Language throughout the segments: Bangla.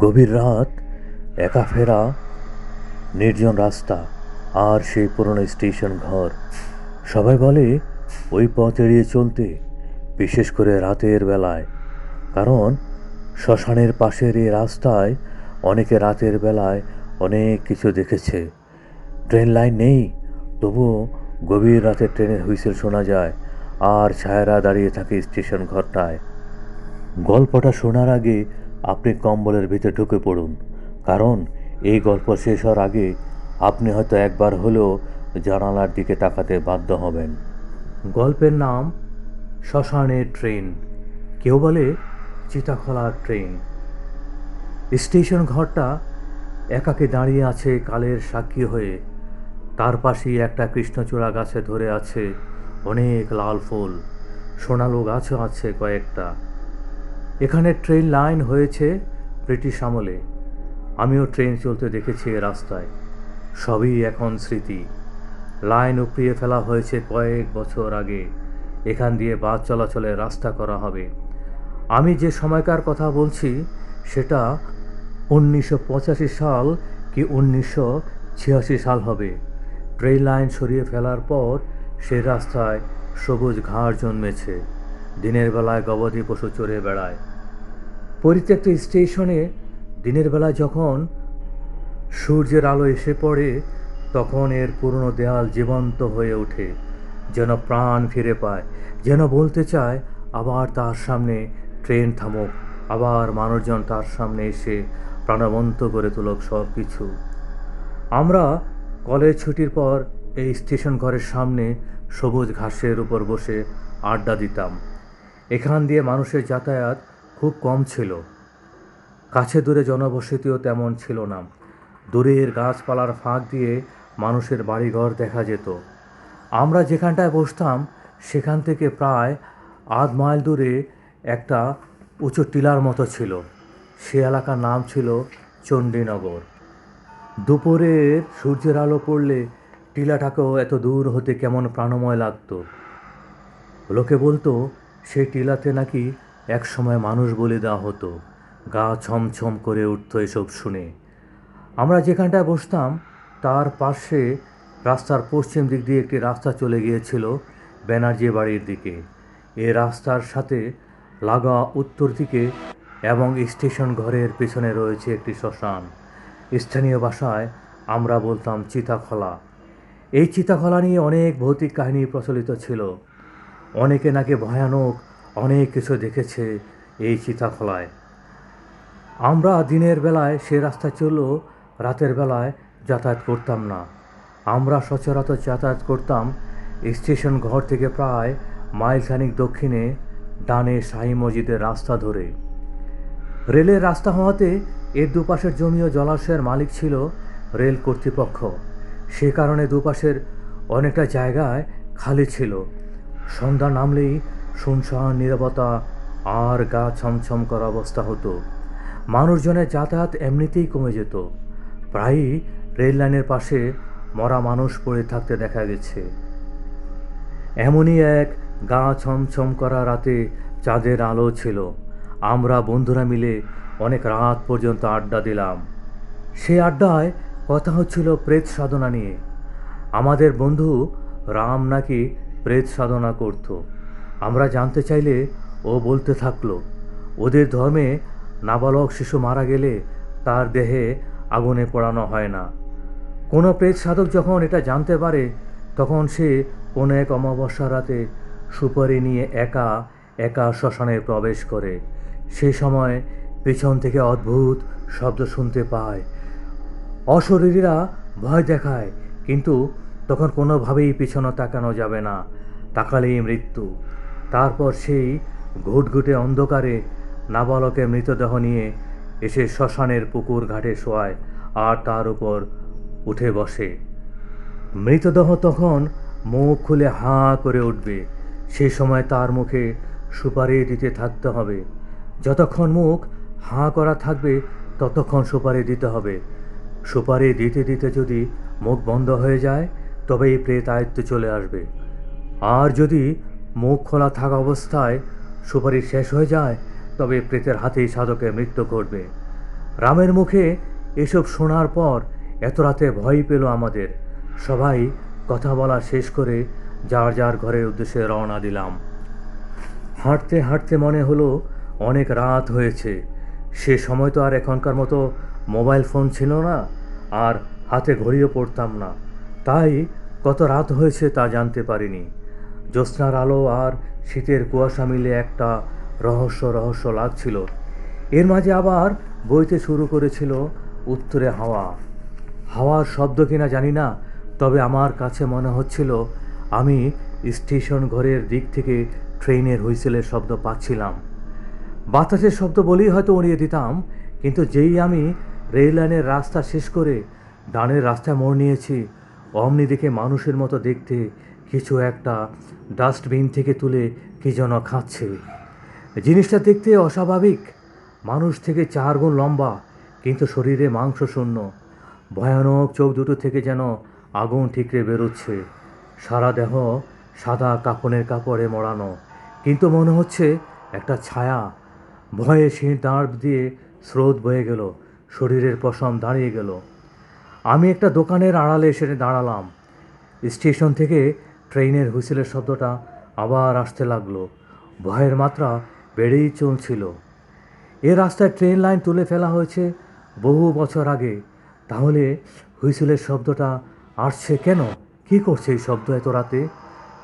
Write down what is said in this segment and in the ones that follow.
গভীর রাত, একা ফেরা, নির্জন রাস্তা, আর সেই পুরনো স্টেশন ঘর। সবাই বলে, ওই পথ এড়িয়ে চলতে, বিশেষ করে রাতের বেলায়। কারণ, শ্মশানের পাশের এই রাস্তায় অনেকে রাতের বেলায় অনেক কিছু দেখেছে। ট্রেন লাইন নেই, তবুও গভীর রাতে ট্রেনের হুইসেল শোনা যায়, আর ছায়ারা দাঁড়িয়ে থাকে স্টেশন ঘরটায়। গল্পটা শোনার আগে আপনি কম্বলের ভিতরে ঢুকে পড়ুন। কারণ এই গল্প শেষ হওয়ার আগে আপনি হয়তো একবার হলেও জানালার দিকে তাকাতে বাধ্য হবেন। গল্পের নাম শ্মশানের ট্রেন। কেউ বলে চিতাখলার ট্রেন। স্টেশন ঘরটা একাকে দাঁড়িয়ে আছে কালের সাক্ষী হয়ে। তার পাশেই একটা কৃষ্ণচূড়া গাছে ধরে আছে অনেক লাল ফুল। সোনালো গাছও আছে কয়েকটা। এখানে ট্রেন লাইন হয়েছে ব্রিটিশ আমলে। আমিও ট্রেন চলতে দেখেছি রাস্তায়। সবই এখন স্মৃতি। লাইন উপড়িয়ে ফেলা হয়েছে কয়েক বছর আগে। এখান দিয়ে বাস চলাচলের রাস্তা করা হবে। আমি যে সময়কার কথা বলছি, সেটা উনিশশো পঁচাশি সাল কি উনিশশো ছিয়াশি সাল হবে। ট্রেন লাইন সরিয়ে ফেলার পর সে রাস্তায় সবুজ ঘাড় জন্মেছে। দিনের বেলায় গবাদি পশু চড়ে বেড়ায়। পরিত্যক্ত স্টেশনে দিনের বেলা যখন সূর্যের আলো এসে পড়ে, তখন এর পুরনো দেয়াল জীবন্ত হয়ে ওঠে, যেন প্রাণ ফিরে পায়, যেন বলতে চায়, আবার তার সামনে ট্রেন থামুক, আবার মানুষজন তার সামনে এসে প্রাণবন্ত করে তুলক সব কিছু আমরা কলেজ ছুটির পর এই স্টেশন ঘরের সামনে সবুজ ঘাসের উপর বসে আড্ডা দিতাম। এখান দিয়ে মানুষের যাতায়াত খুব কম ছিল। কাছে দূরে জনবসতিও তেমন ছিল না। দূরের গাছপালার ফাঁক দিয়ে মানুষের বাড়িঘর দেখা যেত। আমরা যেখানটায় বসতাম, সেখান থেকে প্রায় আধ মাইল দূরে একটা উঁচু টিলার মতো ছিল। সে এলাকার নাম ছিল চণ্ডীনগর। দুপুরের সূর্যের আলো পড়লে টিলাটাকেও এত দূর হতে কেমন প্রাণময় লাগত। লোকে বলতো, সেই টিলাতে নাকি এক সময় মানুষ বলে দেওয়া হতো, গা ছমছম করে উঠতো এসব শুনে। আমরা যেখানটায় বসতাম, তার পাশে রাস্তার পশ্চিম দিক দিয়ে একটি রাস্তা চলে গিয়েছিল ব্যানার্জি বাড়ির দিকে। এ রাস্তার সাথে লাগা উত্তর দিকে এবং স্টেশন ঘরের পেছনে রয়েছে একটি শ্মশান। স্থানীয় ভাষায় আমরা বলতাম চিতাখলা। এই চিতাখলা নিয়ে অনেক ভৌতিক কাহিনী প্রচলিত ছিল। অনেকে নাকি ভয়ানক অনেক কিছু দেখেছে এই চিতাখলায় আমরা দিনের বেলায় সে রাস্তা চললেও রাতের বেলায় যাতায়াত করতাম না। আমরা সচরাচর যাতায়াত করতাম স্টেশন ঘর থেকে প্রায় মাইলখানিক দক্ষিণে ডানে শাহী মসজিদের রাস্তা ধরে। রেলের রাস্তা হওয়াতে এর দুপাশের জমি ও জলাশয়ের মালিক ছিল রেল কর্তৃপক্ষ। সে কারণে দুপাশের অনেকটা জায়গায় খালি ছিল। সন্ধ্যা নামলেই শুনশান নিরবতা আর গা ছমছম করা অবস্থা হতো। মানুষজনের যাতায়াত এমনিতেই কমে যেত। প্রায়ই রেল লাইনের পাশে মরা মানুষ পড়ে থাকতে দেখা গেছে। এমনই এক গা ছমছম করা রাতে চাঁদের আলো ছিল। আমরা বন্ধুরা মিলে অনেক রাত পর্যন্ত আড্ডা দিলাম। সে আড্ডায় কথা হচ্ছিল প্রেত সাধনা নিয়ে। আমাদের বন্ধু রাম নাকি প্রেত সাধনা করত। আমরা জানতে চাইলে ও বলতে থাকল, ওদের ধর্মে নাবালক শিশু মারা গেলে তার দেহে আগুনে পোড়ানো হয় না। কোনো প্রেত সাধক যখন এটা জানতে পারে, তখন সে কোনো এক অমাবস্যা রাতে সুপারি নিয়ে একা একা শ্মশানে প্রবেশ করে। সে সময় পেছন থেকে অদ্ভুত শব্দ শুনতে পায়। অশরীরীরা ভয় দেখায়, কিন্তু তখন কোনোভাবেই পিছনে তাকানো যাবে না। তাকালেই মৃত্যু। তারপর সেই ঘুটঘুটে অন্ধকারে নাবালকের মৃতদেহ নিয়ে এসে শ্মশানের পুকুর ঘাটে শোয়ায় আর তার উপর উঠে বসে। মৃতদেহ তখন মুখ খুলে হাঁ করে উঠবে। সেই সময় তার মুখে সুপারি দিতে থাকতে হবে। যতক্ষণ মুখ হাঁ করা থাকবে, ততক্ষণ সুপারি দিতে হবে। সুপারি দিতে দিতে যদি মুখ বন্ধ হয়ে যায়, তবেই প্রেত আয়ত্তে চলে আসবে। আর যদি মুখ খোলা থাকা অবস্থায় সুপারি শেষ হয়ে যায়, তবে প্রেতের হাতেই সাধকের মৃত্যু ঘটবে। রামের মুখে এসব শোনার পর এত রাতে ভয় পেল আমাদের। সবাই কথা বলা শেষ করে যার যার ঘরের উদ্দেশ্যে রওনা দিলাম। হাঁটতে হাঁটতে মনে হলো অনেক রাত হয়েছে। সে সময় তো আর এখনকার মতো মোবাইল ফোন ছিল না, আর হাতে ঘড়িও পড়তাম না। তাই কত রাত হয়েছে তা জানতে পারিনি। জ্যোৎস্নার আলো আর শীতের কুয়াশা মিলে একটা রহস্য রহস্য লাগছিল। এর মাঝে আবার বইতে শুরু করেছিল উত্তরে হাওয়া। হাওয়ার শব্দ কিনা জানি না, তবে আমার কাছে মনে হচ্ছিল আমি স্টেশন ঘরের দিক থেকে ট্রেনের হুইসেলের শব্দ পাচ্ছিলাম। বাতাসের শব্দ বলেই হয়তো উড়িয়ে দিতাম, কিন্তু যেই আমি রেল লাইনের রাস্তা শেষ করে ডানের রাস্তায় মোড় নিয়েছি, অমনি দেখে মানুষের মতো দেখতে কিছু একটা ডাস্টবিন থেকে তুলে কি যেন খাচ্ছে। জিনিসটা দেখতে অস্বাভাবিক। মানুষ থেকে চার গুণ লম্বা, কিন্তু শরীরে মাংস শূন্য ভয়ানক চোখ দুটো থেকে যেন আগুন ঠিকরে বেরোচ্ছে। সারা দেহ সাদা কাপনের কাপড়ে মোড়ানো। কিন্তু মনে হচ্ছে একটা ছায়া। ভয়ে শির দাঁড় দিয়ে স্রোত বয়ে গেল, শরীরের পশম দাঁড়িয়ে গেল। আমি একটা দোকানের আড়ালে এসে দাঁড়ালাম। স্টেশন থেকে ট্রেনের হুইসেলের শব্দটা আবার আসতে লাগল। ভয়ের মাত্রা বেড়েই চলছিল। এ রাস্তায় ট্রেন লাইন তুলে ফেলা হয়েছে বহু বছর আগে। তাহলে হুইসেলের শব্দটা আসছে কেন? কি করছে এই শব্দ এত রাতে?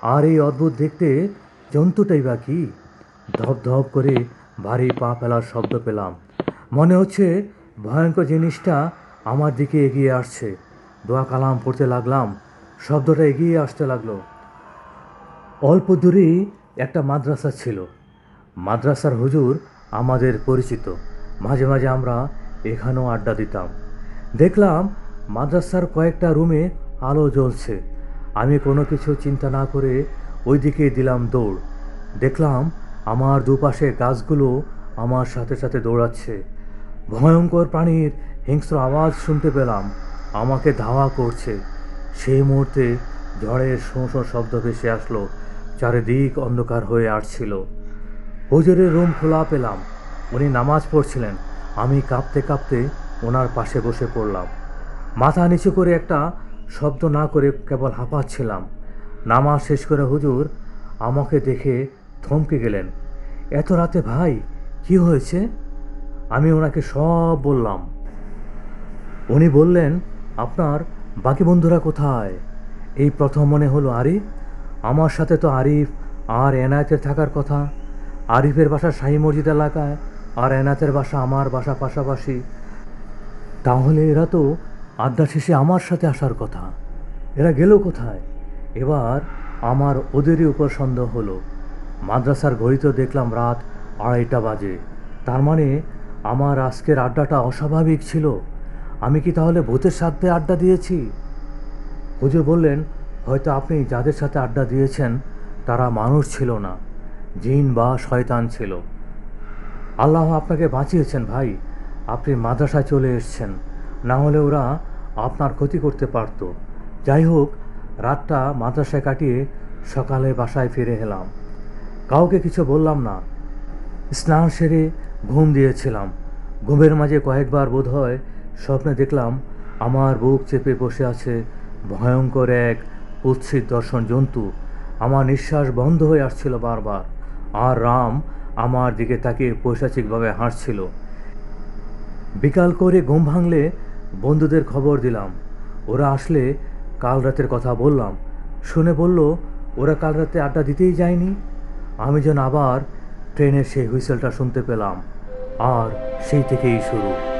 আর এই অদ্ভুত দেখতে জন্তুটাই বা কি? ধপ ধপ করে ভারী পা ফেলার শব্দ পেলাম। মনে হচ্ছে ভয়ঙ্কর জিনিসটা আমার দিকে এগিয়ে আসছে। দোয়া কালাম পড়তে লাগলাম। শব্দটা এগিয়ে আসতে লাগল। অল্প দূরেই একটা মাদ্রাসা ছিল। মাদ্রাসার হুজুর আমাদের পরিচিত। মাঝে মাঝে আমরা এখানেও আড্ডা দিতাম। দেখলাম মাদ্রাসার কয়েকটা রুমে আলো জ্বলছে। আমি কোনো কিছু চিন্তা না করে ওই দিকে দিলাম দৌড়। দেখলাম আমার দুপাশে গাছগুলো আমার সাথে সাথে দৌড়াচ্ছে। ভয়ঙ্কর প্রাণীর হিংস্র আওয়াজ শুনতে পেলাম। আমাকে ধাওয়া করছে। সেই মুহূর্তে ঝড়ের শোঁ শব্দ ভেসে আসলো। চারিদিক অন্ধকার হয়ে আসছিল। হুজুরের রুম খোলা পেলাম। উনি নামাজ পড়ছিলেন। আমি কাঁপতে কাঁপতে ওনার পাশে বসে পড়লাম। মাথা নিচু করে একটা শব্দ না করে কেবল হাঁপাচ্ছিলাম। নামাজ শেষ করে হুজুর আমাকে দেখে থমকে গেলেন। এত রাতে ভাই, কি হয়েছে? আমি ওনাকে সব বললাম। উনি বললেন, আপনার বাকি বন্ধুরা কোথায়? এই প্রথম মনে হলো আরিফ। আমার সাথে তো আরিফ আর এনায়েতের থাকার কথা। আরিফের বাসা শাহী মসজিদ এলাকায় আর এনায়েতের বাসা আমার বাসা পাশাপাশি। তাহলে এরা তো আড্ডা শেষে আমার সাথে আসার কথা। এরা গেল কোথায়? এবার আমার ওদেরই উপর সন্দেহ হলো। মাদ্রাসার ঘড়িতেও দেখলাম রাত আড়াইটা বাজে। তার মানে আমার আজকের আড্ডাটা অস্বাভাবিক ছিল। আমি কি তাহলে ভূতের সাথে আড্ডা দিয়েছি? হুজুর বললেন হয়তো আপনি যাদের সাথে আড্ডা দিয়েছেন, তারা মানুষ ছিল না, জিন বা শয়তান ছিল। আল্লাহ আপনাকে বাঁচিয়েছেন ভাই। আপনি মাদ্রাসায় চলে এসছেন। না হলে ওরা আপনার ক্ষতি করতে পারত। যাই হোক, রাতটা মাদ্রাসায় কাটিয়ে সকালে বাসায় ফিরে এলাম। কাউকে কিছু বললাম না। স্নান সেরে ঘুম দিয়েছিলাম। ঘুমের মাঝে কয়েকবার বোধ হয় স্বপ্নে দেখলাম, আমার বুক চেপে বসে আছে ভয়ঙ্কর এক কুৎসিত দর্শন জন্তু, আমার নিঃশ্বাস বন্ধ হয়ে আসছিল বারবার, আর রাম আমার দিকে তাকিয়ে পৈশাচিকভাবে হাসছিল। বিকাল করে ঘুম ভাঙলে বন্ধুদের খবর দিলাম। ওরা আসলে কাল রাতের কথা বললাম। শুনে বলল, ওরা কাল রাতে আড্ডা দিতেই যায়নি? আমি যেন আবার ট্রেনের সেই হুইসেলটা শুনতে পেলাম। আর সেই থেকেই শুরু।